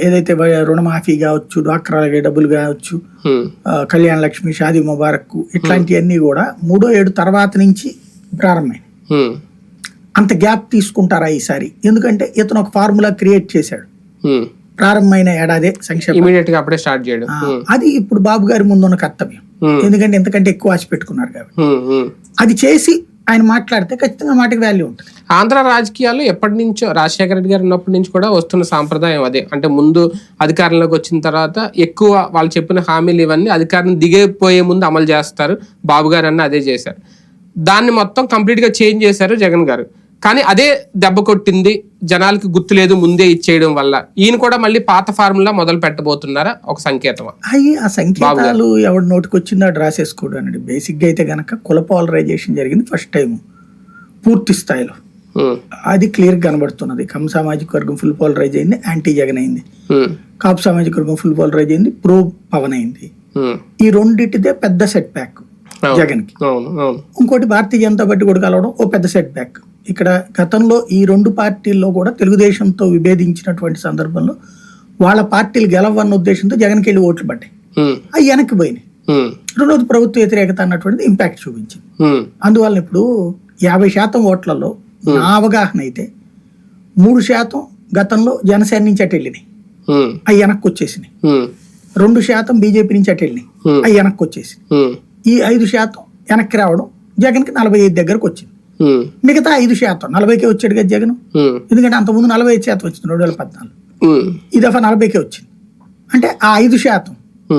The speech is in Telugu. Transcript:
ఏదైతే రుణమాఫీ కావచ్చు డ్వాక్రాలకి డబ్బులు కావచ్చు కళ్యాణ లక్ష్మి షాదీ ముబారక్ ఇట్లాంటివన్నీ కూడా మూడో ఏడు తర్వాత నుంచి ప్రారంభమైంది హ్మ్. అంత గ్యాప్ తీసుకుంటారా ఈసారి ఎందుకంటే ఇతను ఒక ఫార్ములా క్రియేట్ చేశాడు. ప్రారంభమైన ఏడాదే సంక్షేమ అప్పుడే స్టార్ట్ చేయడం. అది ఇప్పుడు బాబు గారి ముందున్న కర్తవ్యం హ్మ్. ఎందుకంటే ఎంతకంటే ఎక్కువ ఆశ పెట్టుకున్నారు కాబట్టి. అది చేసి ఆయన మాట్లాడితే ఖచ్చితంగా మాటకి వాల్యూ ఉంటుంది. ఆంధ్ర రాజకీయాల్లో ఎప్పటి నుంచో రాజశేఖర రెడ్డి గారు ఉన్నప్పటి నుంచి కూడా వస్తున్న సాంప్రదాయం అదే. అంటే ముందు అధికారంలోకి వచ్చిన తర్వాత ఎక్కువ వాళ్ళు చెప్పిన హామీలు ఇవన్నీ అధికారం దిగిపోయే ముందు అమలు చేస్తారు. బాబు గారు అన్న అదే చేశారు. దాన్ని మొత్తం కంప్లీట్గా చేంజ్ చేశారు జగన్ గారు. కానీ అదే దెబ్బ కొట్టింది. జనాలకి గుర్తు లేదు ముందే ఇచ్చేయడం వల్ల. ఈయన కూడా మళ్ళీ పాత ఫార్ములా మొదలు పెట్టబోతున్నారా? ఒక సంకేతమా? అవి ఆ సంకేతాలు ఎవరి నోటికి వచ్చిందో అటు రాసేసుకోవడం అనేది బేసిక్గా అయితే గనక కుల పోలరైజేషన్ జరిగింది ఫస్ట్ టైం పూర్తి స్థాయిలో. అది క్లియర్ కనబడుతున్నది. కమ్ సామాజిక వర్గం ఫుల్ పోలరైజ్ అయింది యాంటీ జగన్ అయింది. కాపు సామాజిక వర్గం ఫుల్ పోలరైజ్ అయింది ప్రో పవన్ అయింది. ఈ రెండింటిదే పెద్ద సెట్ బ్యాక్ అవును అవును. ఇంకోటి భారతీయ జనతా పార్టీ కూడా కలవడం ఓ పెద్ద సెట్ బ్యాక్ ఇక్కడ గతంలో ఈ రెండు పార్టీల్లో కూడా తెలుగుదేశంతో విభేదించినటువంటి సందర్భంలో వాళ్ళ పార్టీలు గెలవన్న ఉద్దేశంతో జగన్కి వెళ్ళి ఓట్లు పడ్డాయి. అవి వెనక్కి పోయినాయి. రెండోది ప్రభుత్వ వ్యతిరేకత అన్నటువంటిది ఇంపాక్ట్ చూపించింది. అందువల్ల ఇప్పుడు యాభై శాతం ఓట్లలో నా అవగాహన అయితే మూడు శాతం గతంలో జనసేన నుంచి అటు వెళ్ళినాయి. అవి వెనక్కి వచ్చేసినాయి. రెండు శాతం బీజేపీ నుంచి అటు వెళ్ళినాయి. అవి వెనక్కి వచ్చేసినాయి హ్మ్. ఈ ఐదు శాతం వెనక్కి రావడం జగన్కి నలభై ఐదు దగ్గరకు వచ్చింది. మిగతా ఐదు శాతం నలభైకే వచ్చాడు కదా జగన్. ఎందుకంటే అంతకుముందు నలభై ఐదు శాతం వచ్చింది రెండు వేల పద్నాలుగు. ఈ దఫా నలభైకే వచ్చింది అంటే ఆ ఐదు శాతం